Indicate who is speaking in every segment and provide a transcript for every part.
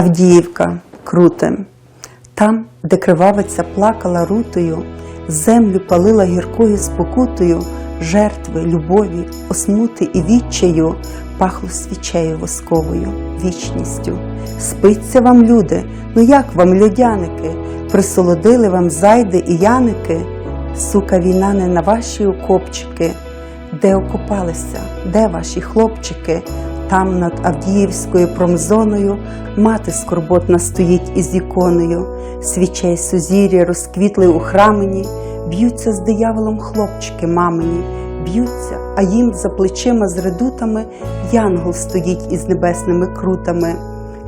Speaker 1: Авдіївка, Круте. Там, де кривавиця плакала рутою, землю палила гіркою спокутою, жертви, любові, осмути і відчаю, пахло свічею восковою, вічністю. Спиться вам, люди, ну як вам, людяники, присолодили вам зайди і яники, сука війна не на ваші окопчики, де окопалися, де ваші хлопчики? Там над Авдіївською промзоною мати скорботна стоїть із іконою, свічей сузір'я розквітли у храмені, б'ються з дияволом хлопчики мамині, б'ються, а їм за плечима з редутами янгол стоїть із небесними крутами.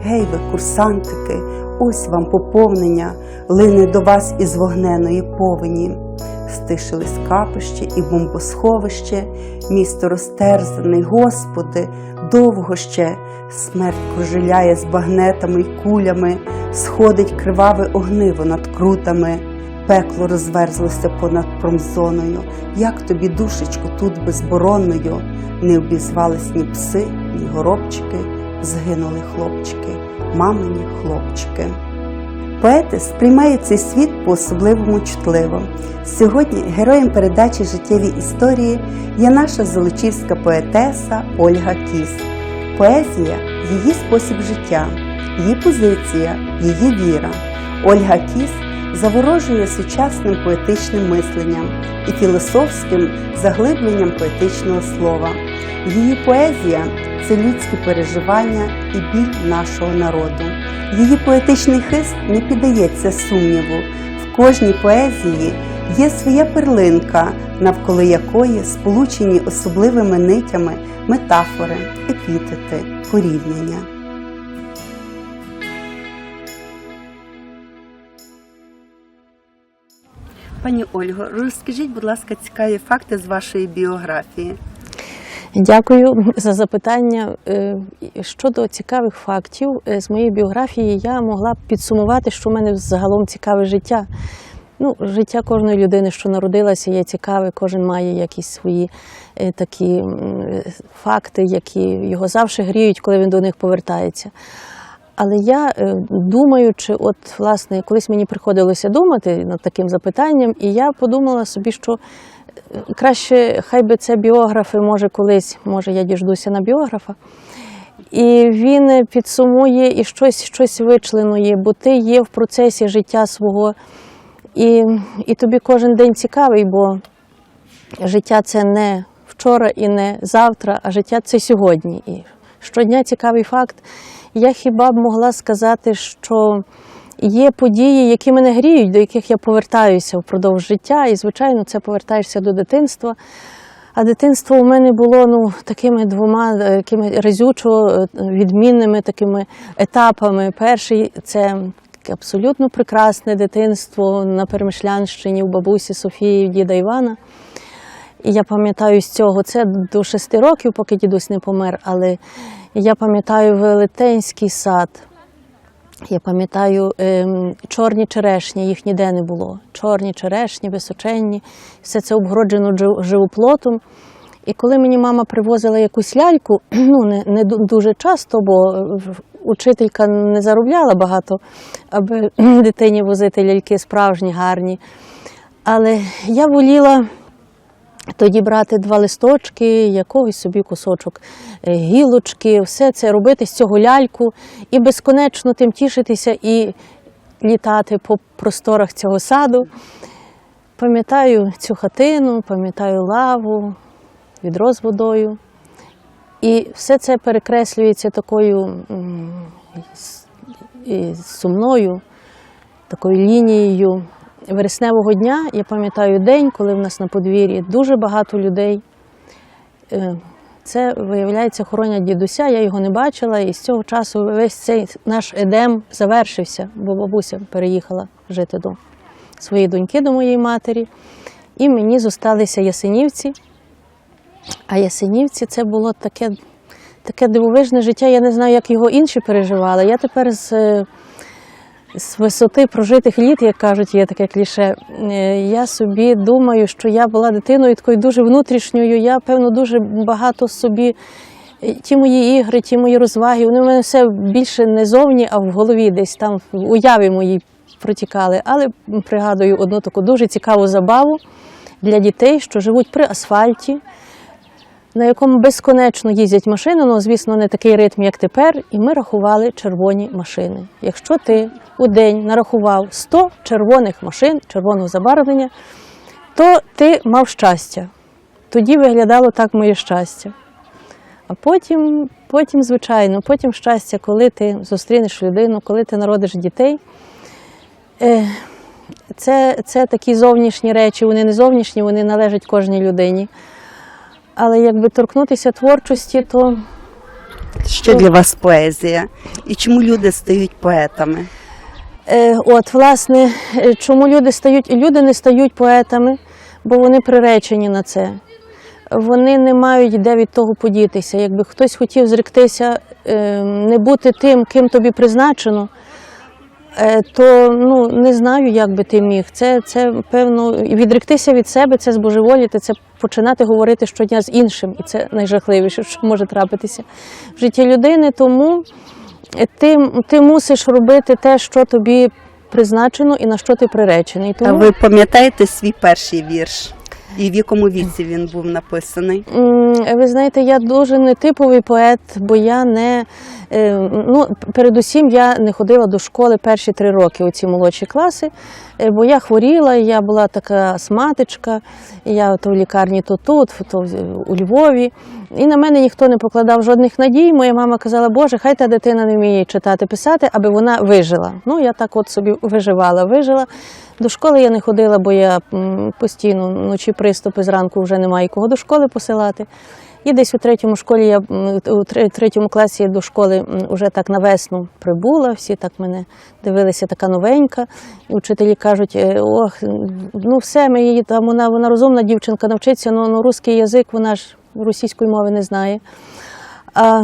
Speaker 1: Гей ви, курсантики, ось вам поповнення, лине до вас із вогненої повені. Стишились капище і бомбосховище, місто розтерзаний, Господи, довго ще. Смерть кружеляє з багнетами й кулями, сходить криваве огниво над крутами, пекло розверзлося понад промзоною. Як тобі, душечко, тут безборонною, не обізвались ні пси, ні горобчики, згинули хлопчики, мамині хлопчики. Поети сприймають цей світ по-особливому чутливо. Сьогодні героєм передачі життєві історії є наша золочівська поетеса Ольга Кіс. Поезія її спосіб життя, її позиція, її віра. Ольга Кіс заворожує сучасним поетичним мисленням і філософським заглибленням поетичного слова. Її поезія це людські переживання і біль нашого народу. Її поетичний хист не піддається сумніву. В кожній поезії є своя перлинка, навколо якої сполучені особливими нитями метафори, епітети, порівняння. Пані Ольго, розкажіть, будь ласка, цікаві факти з вашої біографії.
Speaker 2: Дякую за запитання. Е, Щодо цікавих фактів е, з моєї біографії, я могла б підсумувати, що в мене загалом цікаве життя. Ну, життя кожної людини, що народилася, є цікаве, кожен має якісь свої е, такі факти, які його завжди гріють, коли він до них повертається. Але я е, думаючи, от власне, колись мені приходилося думати над таким запитанням, і я подумала собі, що краще, хай би це біографи, може колись, може я діждуся на біографа. І він підсумує і щось, щось вичленує, бо ти є в процесі життя свого, і, і тобі кожен день цікавий, бо життя це не вчора і не завтра, а життя це сьогодні. І щодня цікавий факт. Я хіба б могла сказати, що є події, які мене гріють, до яких я повертаюся впродовж життя, і, звичайно, це повертаєшся до дитинства. А дитинство у мене було ну, такими двома е, такими разючо е, відмінними такими етапами. Перший це абсолютно прекрасне дитинство на Перемишлянщині у бабусі Софії, діда Івана. І я пам'ятаю з цього, це до шести років, поки дідусь не помер, але я пам'ятаю велетенський сад. Я пам'ятаю ем, чорні черешні, їх ніде не було. Чорні черешні, височенні, все це обгороджено живоплотом. І коли мені мама привозила якусь ляльку, ну не, не дуже часто, бо е, учителька не заробляла багато, аби дитині возити ляльки справжні, гарні. Але я воліла тоді брати два листочки, якогось собі кусочок е, гілочки, все це робити з цього ляльку і безконечно тим тішитися і літати по просторах цього саду. Пам'ятаю цю хатину, пам'ятаю лаву, відро з водою. І все це перекреслюється такою сумною, такою лінією вересневого дня. Я пам'ятаю день, коли в нас на подвір'ї дуже багато людей. Е, Це, виявляється, хоронять дідуся, я його не бачила, і з цього часу весь цей наш едем завершився, бо бабуся переїхала жити до своєї доньки, до моєї матері. І мені зосталися ясенівці. А ясенівці це було таке, таке дивовижне життя. Я не знаю, як його інші переживали. Я тепер з, е, з висоти прожитих літ, як кажуть, є таке кліше. е, Я собі думаю, що я була дитиною такою дуже внутрішньою. Я, певно, дуже багато собі Е, Ті мої ігри, ті мої розваги, вони в мене все більше не зовні, а в голові десь там в уяві моїй протікали. Але пригадую одну таку дуже цікаву забаву для дітей, що живуть при асфальті, на якому безконечно їздять машини, ну, звісно, не такий ритм, як тепер, і ми рахували червоні машини. Якщо ти у день нарахував 100 червоних машин, червоного забарвлення, то ти мав щастя. Тоді виглядало так моє щастя. А потім, потім, звичайно, потім щастя, коли ти зустрінеш людину, коли ти народиш дітей. Е, Це, це такі зовнішні речі, вони не зовнішні, вони належать кожній людині. Але якби торкнутися творчості, то
Speaker 1: Що для вас поезія? І чому люди стають поетами?
Speaker 2: Е, От, власне, е, чому люди стають, люди не стають поетами, бо вони приречені на це. Вони не мають де від того подітися. Якби хтось хотів зректися, е, не бути тим, ким тобі призначено, то ну, не знаю, як би ти міг. Це, це певно, відректися від себе, це збожеволіти, це починати говорити щодня з іншим. І це найжахливіше, що може трапитися в житті людини. Тому ти, ти мусиш робити те, що тобі призначено і на що ти приречений.
Speaker 1: А ви пам'ятаєте свій перший вірш? І в якому віці він був написаний?
Speaker 2: Ви знаєте, я дуже нетиповий поет, бо я не е, ну, передусім я не ходила до школи перші три роки у ці молодші класи, е, бо я хворіла, я була така сматичка, я то в лікарні, то тут, то у Львові. І на мене ніхто не покладав жодних надій. Моя мама казала, Боже, хай та дитина не вміє читати, писати, аби вона вижила. Ну, я так от собі виживала, вижила. До школи я не ходила, бо я постійно вночі приступи зранку вже немає кого до школи посилати. І десь у третьому школі я у третьому класі до школи вже так на весну прибула. Всі так мене дивилися, така новенька. І учителі кажуть: е, ох, ну все, ми її там вона, вона розумна дівчинка, навчиться, ну, ну русський язик, вона ж російської мови не знає. А,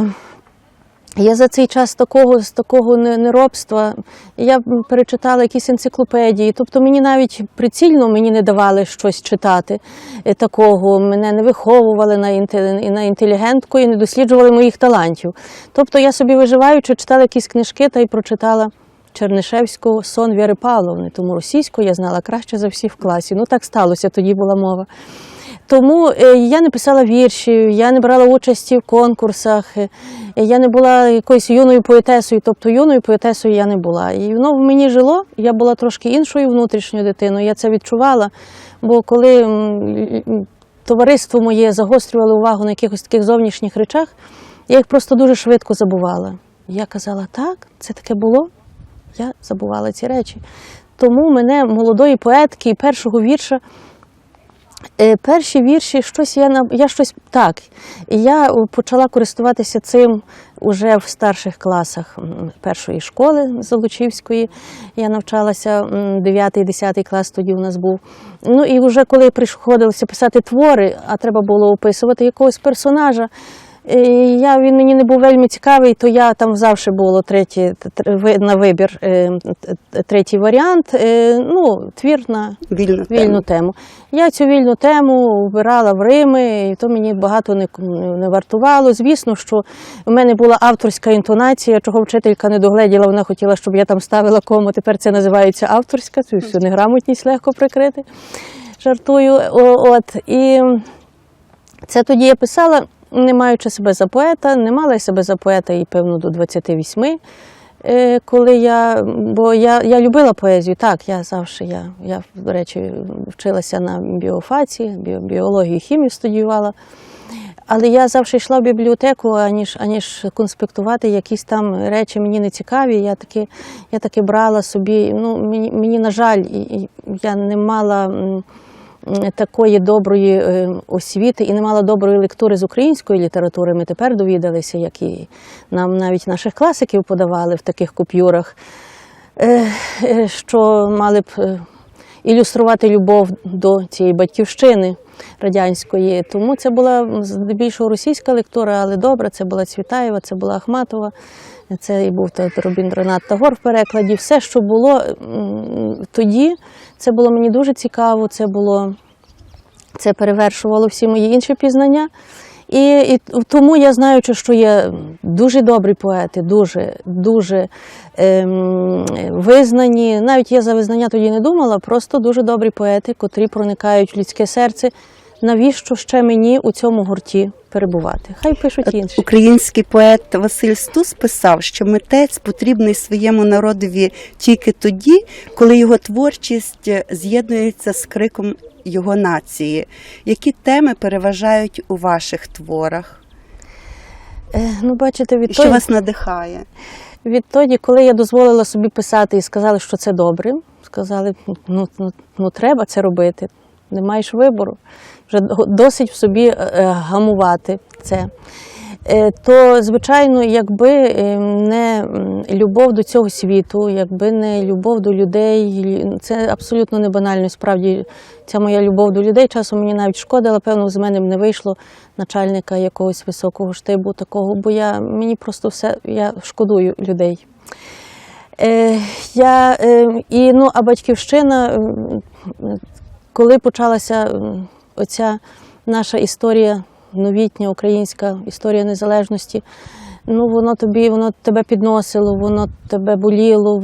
Speaker 2: я за цей час такого з такого не- неробства я перечитала якісь енциклопедії. Тобто мені навіть прицільно мені не давали щось читати е, такого. Мене не виховували на інтелі- на інтелігентку і не досліджували моїх талантів. Тобто я собі виживаючи, читала якісь книжки та й прочитала Чернишевського сон Віри Павловни. Тому російську я знала краще за всі в класі. Ну так сталося, тоді була мова. Тому е, я не писала віршів, я не брала участі в конкурсах, е, я не була якоюсь юною поетесою, тобто юною поетесою я не була. І воно в мені жило, я була трошки іншою внутрішньою дитиною, я це відчувала. Бо коли товариство моє загострювало увагу на якихось таких зовнішніх речах, я їх просто дуже швидко забувала. Я казала, так, це таке було. Я забувала ці речі. Тому мене молодої поетки і першого вірша Е, Перші вірші, щось я я щось так. Я е, почала користуватися цим уже в старших класах першої школи Золочівської. Я навчалася 9-10 клас, тоді у нас був. Ну і вже коли приходилося писати твори, а треба було описувати якогось персонажа. Я, він мені не був вельми цікавий, то я там завжди було третій, на вибір е, третій варіант. е, Ну, твір на
Speaker 1: Вільну
Speaker 2: вільну
Speaker 1: тему.
Speaker 2: тему. Я цю вільну тему вбирала в Рими, і то мені багато не, не вартувало. Звісно, що в мене була авторська інтонація, чого вчителька не догледіла, вона хотіла, щоб я там ставила кому. Тепер це називається авторська, цю всю неграмотність легко прикрити. Жартую. От. І це тоді я писала, не маючи себе за поета, не мала я себе за поета і, певно, до 28. Е, Коли я, бо я, я любила поезію, так, я завжди, я, я, до речі, вчилася на біофаці, біо- біологію хімію студіювала. Але я завжди йшла в бібліотеку, аніж, аніж конспектувати якісь там речі мені не цікаві. Я таки, я таки брала собі, ну, мені, мені на жаль, я не мала такої доброї е, освіти і не мала доброї лектури з української літератури. Ми тепер довідалися, як і нам навіть наших класиків подавали в таких купюрах, е, е, що мали б ілюструвати любов до цієї батьківщини радянської. Тому це була здебільшого російська лектура, але добра. Це була Цвітаєва, це була Ахматова, це і був та- Робіндранат Тагор в перекладі. Все, що було тоді, це було мені дуже цікаво. Це було це перевершувало всі мої інші пізнання. І, і тому я знаючи, що є дуже добрі поети, дуже, дуже ем, визнані. Навіть я за визнання тоді не думала, просто дуже добрі поети, котрі проникають в людське серце. Навіщо ще мені у цьому гурті перебувати? Хай пишуть інші.
Speaker 1: Український поет Василь Стус писав, що митець потрібний своєму народові тільки тоді, коли його творчість з'єднується з криком його нації. Які теми переважають у ваших творах?
Speaker 2: Е, Ну, бачите,
Speaker 1: І що
Speaker 2: відтоді,
Speaker 1: вас надихає?
Speaker 2: відтоді, коли я дозволила собі писати і сказали, що це добре, сказали, ну, ну, ну треба це робити, не маєш вибору. Вже досить в собі е, е, гамувати це. Е, То, звичайно, якби е, не любов до цього світу, якби не любов до людей, це абсолютно не банально. Справді, ця моя любов до людей часом мені навіть шкода, певно з мене б не вийшло начальника якогось високого штибу такого, бо я мені просто все я шкодую людей. Е, я, е, і, ну, а батьківщина, коли почалася оця наша історія, новітня українська історія незалежності, ну воно тобі, воно тебе підносило, воно тебе боліло,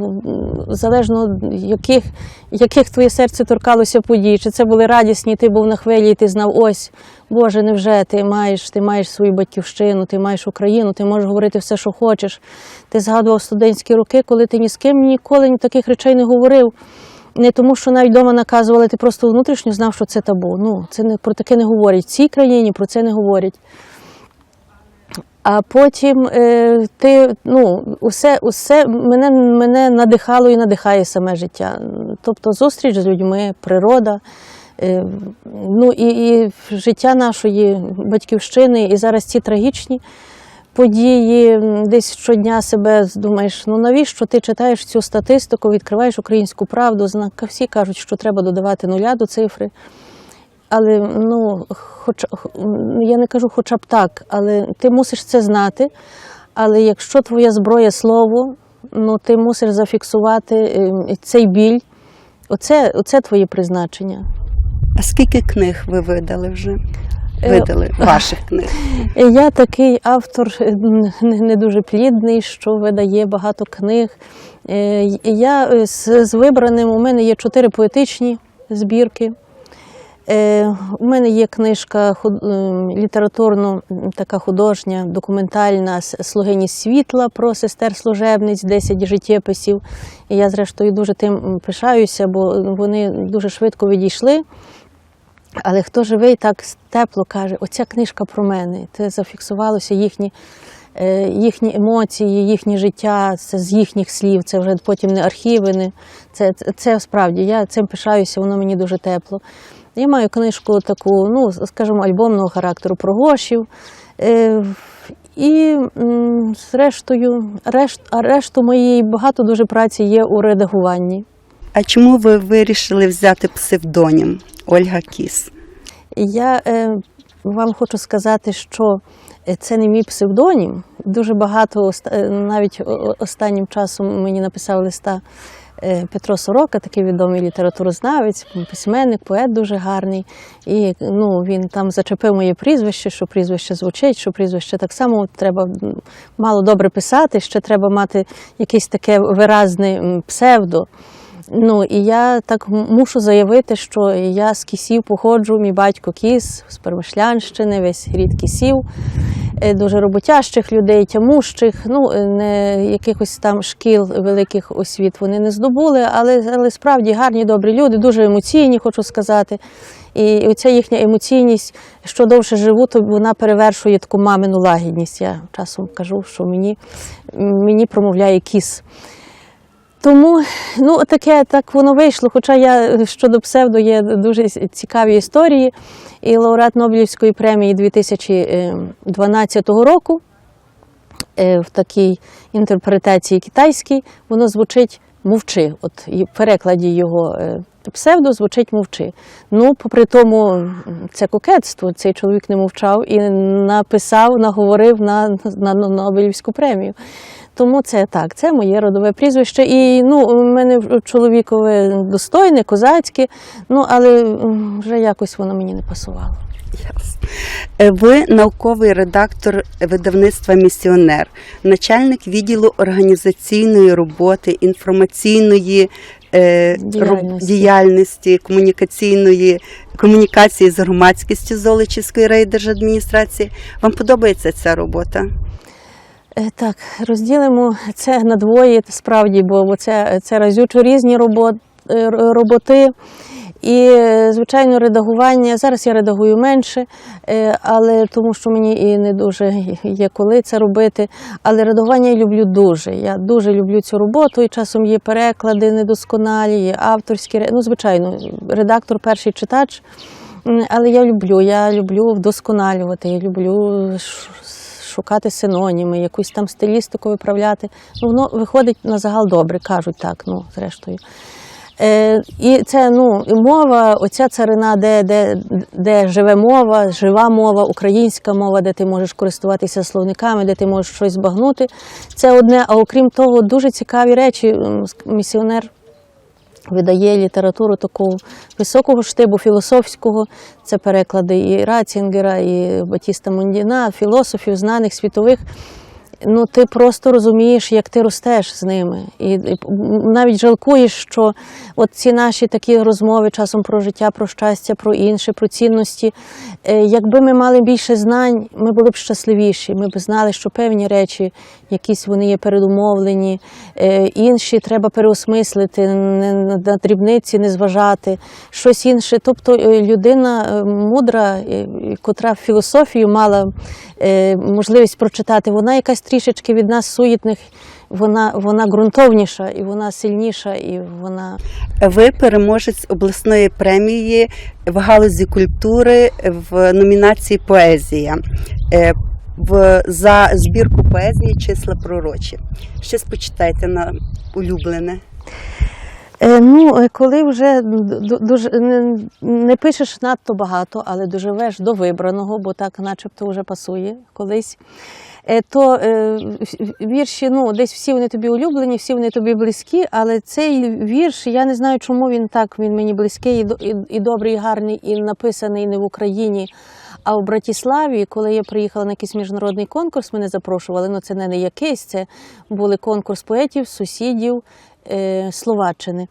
Speaker 2: залежно яких, яких твоє серце торкалося подій. Чи це були радісні, ти був на хвилі, і ти знав, ось, Боже, невже ти маєш, ти маєш свою батьківщину, ти маєш Україну, ти можеш говорити все, що хочеш. Ти згадував студентські роки, коли ти ні з ким ніколи ні таких речей не говорив. Не тому, що навіть вдома наказували, ти просто внутрішньо знав, що це табу. Ну, це не про таке не говорять. В цій країні про це не говорять. А потім е, ти, ну, усе, усе мене, мене надихало і надихає саме життя. Тобто зустріч з людьми, природа, е, ну і, і життя нашої батьківщини, і зараз ці трагічні події, десь щодня себе думаєш, ну навіщо ти читаєш цю статистику, відкриваєш українську правду, зна- всі кажуть, що треба додавати нуля до цифри. Але ну, хоч я не кажу хоча б так, але ти мусиш це знати. Але якщо твоя зброя слово, ну ти мусиш зафіксувати е, цей біль. Оце, оце твоє призначення.
Speaker 1: А скільки книг ви видали вже?
Speaker 2: Е,
Speaker 1: Видали ваших книг?
Speaker 2: Я такий автор е, не дуже плідний, що видає багато книг. Е, Я е, з, вибраним у мене є чотири поетичні збірки. Е, У мене є книжка літературно така художня, документальна «С- Слугині світла про сестер служебниць, 10 життєписів. І я, зрештою, дуже тим пишаюся, бо вони дуже швидко відійшли. Але хто живий, так тепло каже, оця книжка про мене. Це зафіксувалося їхні, е, їхні емоції, їхнє життя, це з їхніх слів, це вже потім не архіви. Не, це, це, це справді, я цим пишаюся, воно мені дуже тепло. Я маю книжку таку, ну, скажімо, альбомного характеру про гошів. Е, і зрештою, решт, а решту моєї багато дуже праці є у редагуванні.
Speaker 1: А чому ви вирішили взяти псевдонім Ольга Кіс?
Speaker 2: Я е, вам хочу сказати, що е, це не мій псевдонім. Дуже багато, е, навіть останнім часом мені написав листа е, Петро Сорока, такий відомий літературознавець, письменник, поет дуже гарний. І ну, він там зачепив моє прізвище, що прізвище звучить, що прізвище так само треба мало добре писати, ще треба мати якесь таке виразне псевдо. Ну і я так мушу заявити, що я з кісів походжу, мій батько кіс з Перемишлянщини, весь рід кісів, е, дуже роботящих людей, тямущих, ну е, не якихось там шкіл великих освіт вони не здобули, але, але справді гарні, добрі люди, дуже емоційні, хочу сказати. І оця їхня емоційність, що довше живу, то вона перевершує таку мамину лагідність. Я часом кажу, що мені, мені промовляє кіс. Тому ну таке так воно вийшло. Хоча я щодо псевдо є дуже цікаві історії. І лауреат Нобелівської премії 2012 року е, в такій інтерпретації китайській воно звучить мовчи. От і в перекладі його е, псевдо звучить мовчи. Ну, попри тому, це кокетство. Цей чоловік не мовчав і написав, наговорив на, на Нобелівську премію. Тому це так, це моє родове прізвище. І ну, у мене чоловікове достойне, козацьке, ну але вже якось воно мені не пасувало.
Speaker 1: Е, Ви науковий редактор видавництва Місіонер, начальник відділу організаційної роботи, інформаційної е,
Speaker 2: Діяльності.
Speaker 1: діяльності комунікаційної комунікації з громадськістю Золочівської райдержадміністрації. Вам подобається ця робота?
Speaker 2: Е, Так, розділимо це на двоє справді, бо це, це разючо різні е, роботи. І, е, звичайно, редагування. Зараз я редагую менше, але тому що мені і не дуже є коли це робити. Але редагування я люблю дуже. Я дуже люблю цю роботу, і часом є переклади недосконалі, є авторські. Ну, звичайно, редактор, перший читач. Але я люблю, я люблю вдосконалювати, я люблю шукати синоніми, якусь там стилістику виправляти. Ну, воно виходить на загал добре, кажуть так, ну, зрештою. Е, і це ну, і мова, оця царина, де, де, де живе мова, жива мова, українська мова, де ти можеш користуватися словниками, де ти можеш щось збагнути. Це одне, а окрім того, дуже цікаві речі. Місіонер видає літературу такого високого штибу, філософського. Це переклади і Рацінгера, і Батіста Мундіна, філософів, знаних світових. Ну, ти просто розумієш, як ти ростеш з ними. І, навіть жалкуєш, що от ці наші такі розмови часом про життя, про щастя, про інше, про цінності. е, Якби ми мали більше знань, ми були б щасливіші. Ми б знали, що певні речі, якісь вони є передумовлені, е, інші треба переосмислити, на дрібниці не зважати, щось інше. Тобто е, людина мудра, котра філософію мала можливість прочитати, вона якась трішечки від нас суєтних, вона, вона ґрунтовніша і вона сильніша, і вона
Speaker 1: Ви переможець обласної премії в галузі культури в номінації Поезія Е, в, за збірку поезії числа пророчі. Щось почитайте на улюблене.
Speaker 2: Е, Ну, е, коли вже дуже не, пишеш надто багато, але доживеш до вибраного, бо так начебто вже пасує колись. е, То вірші, ну, десь всі вони тобі улюблені, всі вони тобі близькі, але цей вірш, я не знаю, чому він так, він мені близький і, до- і, і добрий, і гарний, і написаний не в Україні, а в Братіславі, коли я приїхала на якийсь міжнародний конкурс, мене запрошували. Ну, це не, якийсь, це були конкурс поетів, сусідів Словаччини.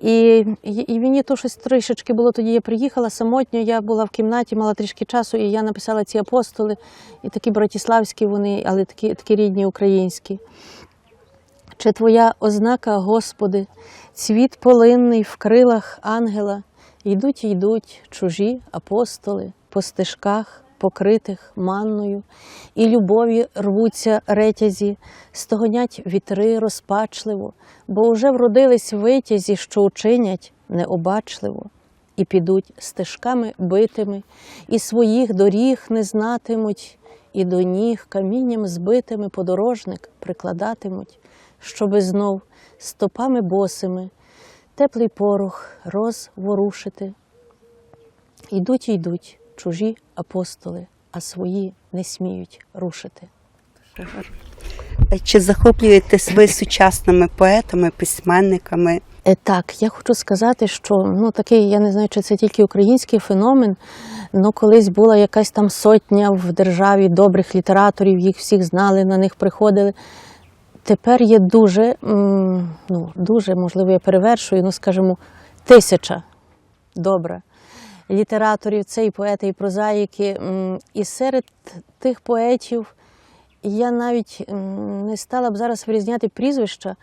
Speaker 2: І, і, і мені то щось трішечки було тоді. Я приїхала самотньо, я була в кімнаті, мала трішки часу, і я написала ці апостоли, і такі братіславські вони, але такі, такі рідні українські. Чи твоя ознака, Господи, цвіт полинний в крилах ангела, йдуть йдуть чужі апостоли по стежках, покритих манною, і любові рвуться ретязі, стогонять вітри розпачливо, бо уже вродились витязі, що учинять необачливо, і підуть стежками битими, і своїх доріг не знатимуть, і до ніг камінням збитими подорожник прикладатимуть, щоби знов стопами босими теплий порох розворушити. Йдуть і йдуть чужі апостоли, а свої не сміють рушити.
Speaker 1: Е, Чи захоплюєтесь ви сучасними поетами, письменниками?
Speaker 2: Е, Так, я хочу сказати, що ну такий, я не знаю, чи це тільки український феномен. Ну, колись була якась там сотня в державі добрих літераторів, їх всіх знали, на них приходили. Тепер є дуже, ну, дуже, можливо, я перевершую, ну, скажімо, тисяча добра літераторів, це і поети, і прозаїки. І серед тих поетів я навіть не стала б зараз вирізняти прізвища,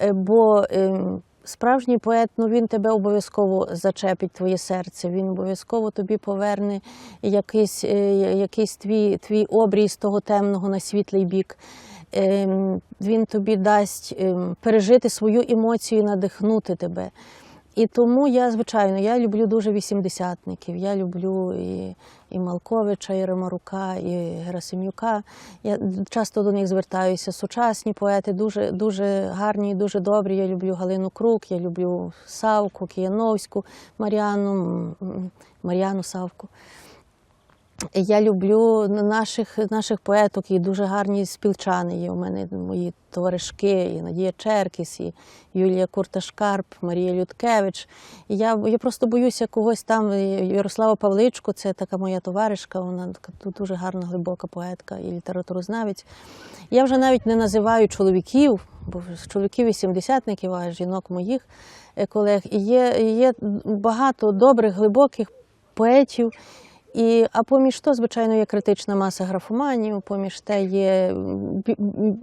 Speaker 2: е, бо ем, справжній поет, ну він тебе обов'язково зачепить твоє серце, він обов'язково тобі поверне якийсь, е, якийсь твій, твій обрій з того темного на світлий бік. Ем, Він тобі дасть ем, пережити свою емоцію, надихнути тебе. І тому я, звичайно, я люблю дуже вісімдесятників. Я люблю і, і Малковича, і Ремарука, і Герасим'юка. Я часто до них звертаюся. Сучасні поети дуже, дуже гарні, дуже добрі. Я люблю Галину Крук, я люблю Савку, Кияновську, Мар'яну, Мар'яну Савку. Я люблю наших, наших поеток і дуже гарні співчани. Є у мене мої товаришки, і Надія Черкіс, і Юлія Курташкарп, Марія Людкевич. І я, я просто боюся когось там. Ярослава Павличко, це така моя товаришка, вона дуже гарна, глибока поетка і літературознавець. Я вже навіть не називаю чоловіків, бо чоловіків 80-ників, а жінок моїх е, колег. І є, є багато добрих, глибоких поетів. І, а поміж то, звичайно, є критична маса графоманів, поміж те є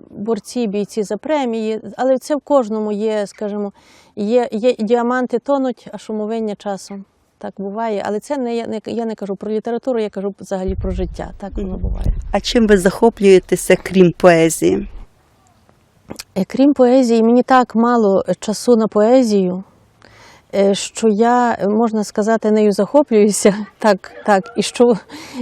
Speaker 2: борці, бійці за премії, але це в кожному є, скажімо, є, є діаманти тонуть, а шумовиння часом. Так буває, але це не я не я не кажу про літературу, я кажу взагалі про життя. Так воно буває.
Speaker 1: А чим ви захоплюєтеся, крім поезії?
Speaker 2: Е, Крім поезії, мені так мало часу на поезію, що я, е, можна сказати, нею захоплююся. Так, так. І що,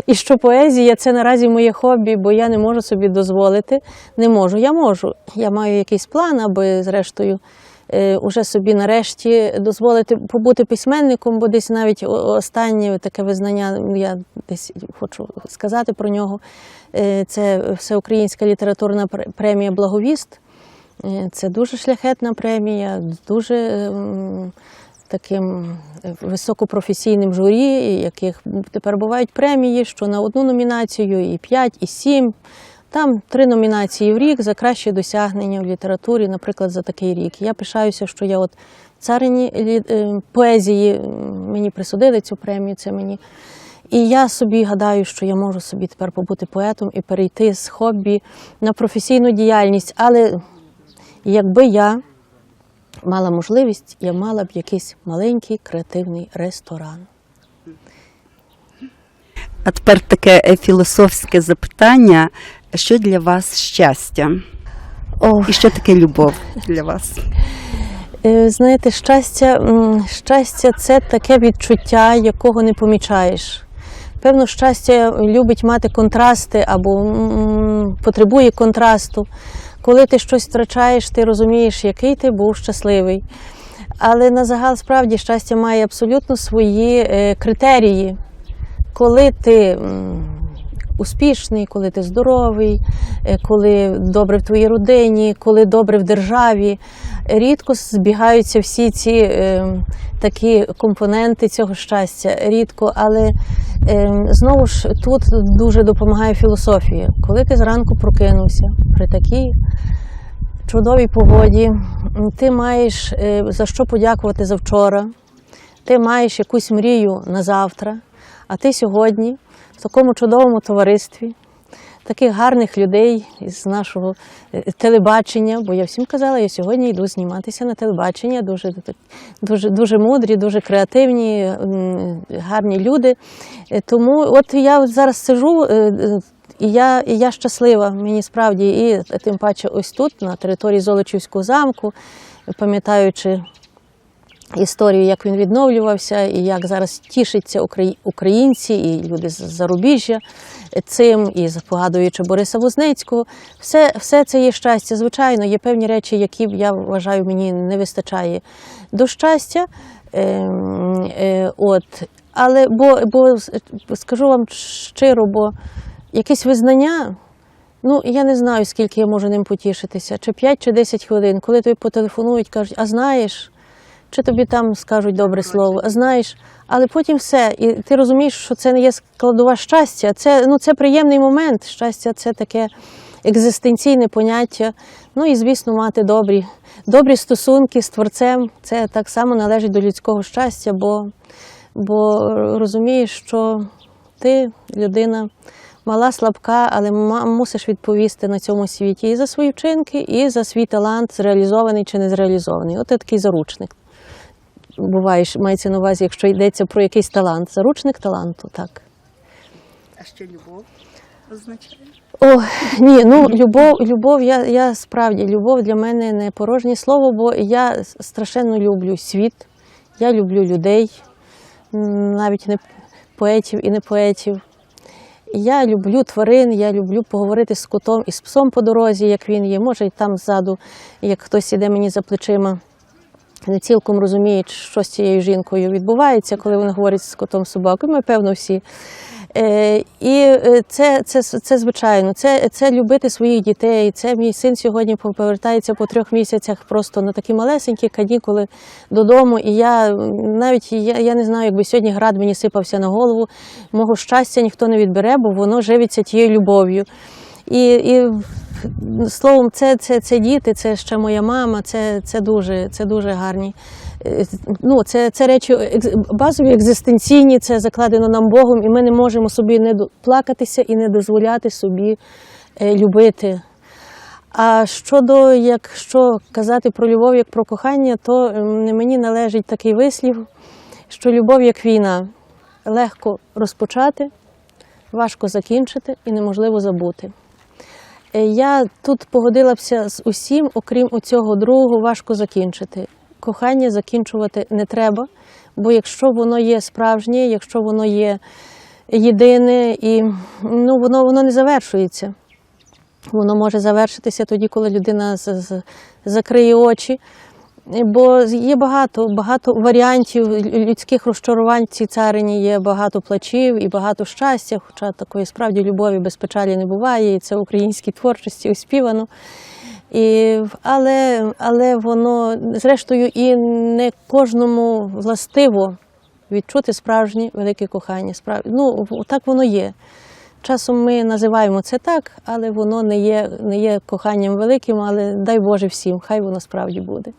Speaker 2: і що поезія це наразі моє хобі, бо я не можу собі дозволити. Не можу. Я можу. Я маю якийсь план, аби зрештою. е, Уже собі нарешті дозволити побути письменником, бо десь навіть останнє таке визнання, я десь хочу сказати про нього. Е, Це всеукраїнська літературна премія Благовіст. Е, Це дуже шляхетна премія, дуже ем, таким е, високопрофесійним журі, яких тепер бувають премії, що на одну номінацію і п'ять, і сім. Там три номінації в рік за кращі досягнення в літературі, наприклад, за такий рік. Я пишаюся, що я от царині е, поезії мені присудили цю премію. Це мені. І я собі гадаю, що я можу собі тепер побути поетом і перейти з хобі на професійну діяльність. Але якби я мала можливість, я мала б якийсь маленький креативний ресторан.
Speaker 1: А тепер таке е, філософське запитання: що для вас щастя?
Speaker 2: Ох.
Speaker 1: І що таке любов для вас?
Speaker 2: Е, Знаєте, щастя, щастя це таке відчуття, якого не помічаєш. Певно, щастя любить мати контрасти або потребує контрасту. Коли ти щось втрачаєш, ти розумієш, який ти був щасливий. Але на загал справді щастя має абсолютно свої е, критерії. Коли ти успішний, коли ти здоровий, е, коли добре в твоїй родині, коли добре в державі. Рідко збігаються всі ці е, такі компоненти цього щастя. Рідко, але е, знову ж тут дуже допомагає філософія. Коли ти зранку прокинувся при такій чудовій погоді, ти маєш е, за що подякувати за вчора, ти маєш якусь мрію на завтра, а ти сьогодні в такому чудовому товаристві, таких гарних людей із нашого е, телебачення, бо я всім казала, я сьогодні йду зніматися на телебачення, дуже, дуже, дуже мудрі, дуже креативні, гарні люди. Е, Тому от я зараз сижу. е, І я, і я щаслива, мені справді, і тим паче ось тут, на території Золочівського замку, пам'ятаючи історію, як він відновлювався, і як зараз тішаться украї- українці і люди з зарубіжжя цим, і згадуючи Бориса Вознецького, все, все це є щастя. Звичайно, є певні речі, які я вважаю, мені не вистачає до щастя. Ем, е, от. Але бо, бо скажу вам щиро, бо якесь визнання. Ну, я не знаю, скільки я можу ним потішитися, чи 5, чи 10 хвилин, коли тобі потелефонують, кажуть, а знаєш, чи тобі там скажуть добре слово, знаєш, але потім все. І ти розумієш, що це не є складова щастя. Це, ну, це приємний момент. Щастя це таке екзистенційне поняття. Ну і, звісно, мати добрі, добрі стосунки з творцем. Це так само належить до людського щастя, бо, бо розумієш, що ти людина. Мала, слабка, але мусиш відповісти на цьому світі і за свої вчинки, і за свій талант, зреалізований чи не зреалізований. От такий заручник. Буває, мається на увазі, якщо йдеться про якийсь талант. Заручник таланту, так.
Speaker 1: А що любов означає?
Speaker 2: О, ні, ну любов, любов, я, я справді любов для мене не порожнє слово, бо я страшенно люблю світ, я люблю людей, навіть не поетів і не поетів. Я люблю тварин, я люблю поговорити з котом і з псом по дорозі, як він є. Може, і там ззаду, як хтось іде мені за плечима, не цілком розуміє, що з цією жінкою відбувається, коли вона говорить з котом собакою. Ми, певно, всі Е, І е, це, це, це звичайно, це, це любити своїх дітей. Це мій син сьогодні повертається по трьох місяцях просто на такі малесенькі канікули додому. І я навіть я, я не знаю, якби сьогодні град мені сипався на голову. Мого щастя ніхто не відбере, бо воно живиться тією любов'ю. І, і словом, це, це, це діти, це ще моя мама, це, це, дуже, це дуже гарні. Е, Ну, це, це речі базові, екзистенційні, це закладено нам Богом, і ми не можемо собі не плакатися і не дозволяти собі е, любити. А щодо, якщо казати про любов як про кохання, то мені належить такий вислів, що любов як війна легко розпочати, важко закінчити і неможливо забути. Е, Я тут погодилася з усім, окрім цього другого, важко закінчити. Кохання закінчувати не треба, бо якщо воно є справжнє, якщо воно є єдине, і ну, воно, воно не завершується. Воно може завершитися тоді, коли людина закриє очі. Бо є багато, багато варіантів людських розчарувань в цій царині, є багато плачів і багато щастя, хоча такої справді любові без печалі не буває, і це в українській творчості оспівано. І, але, але воно, зрештою, і не кожному властиво відчути справжнє велике кохання. Справ... Ну, так воно є. Часом ми називаємо це так, але воно не є, не є коханням великим, але дай Боже всім, хай воно справді буде.